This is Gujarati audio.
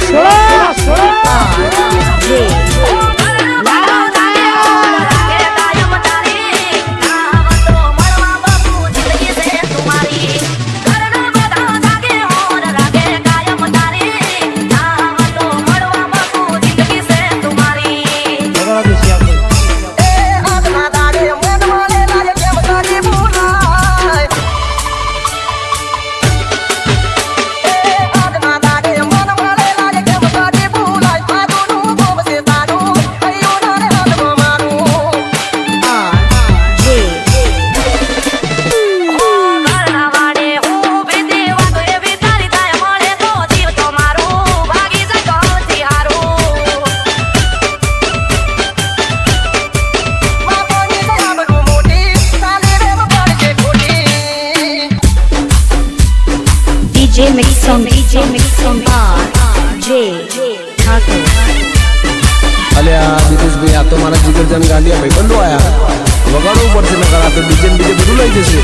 Let's! DJ Mix Song DJ Mix Song, R J Thakor અલે આ દિનેશભાઈ આ તો મારા જીગરજાન ગાંડિયા ભાઈ બંધો આયા. વગાડવું પડશે, નકર આ તો ડીજે બીજે બધું લઈ જશે.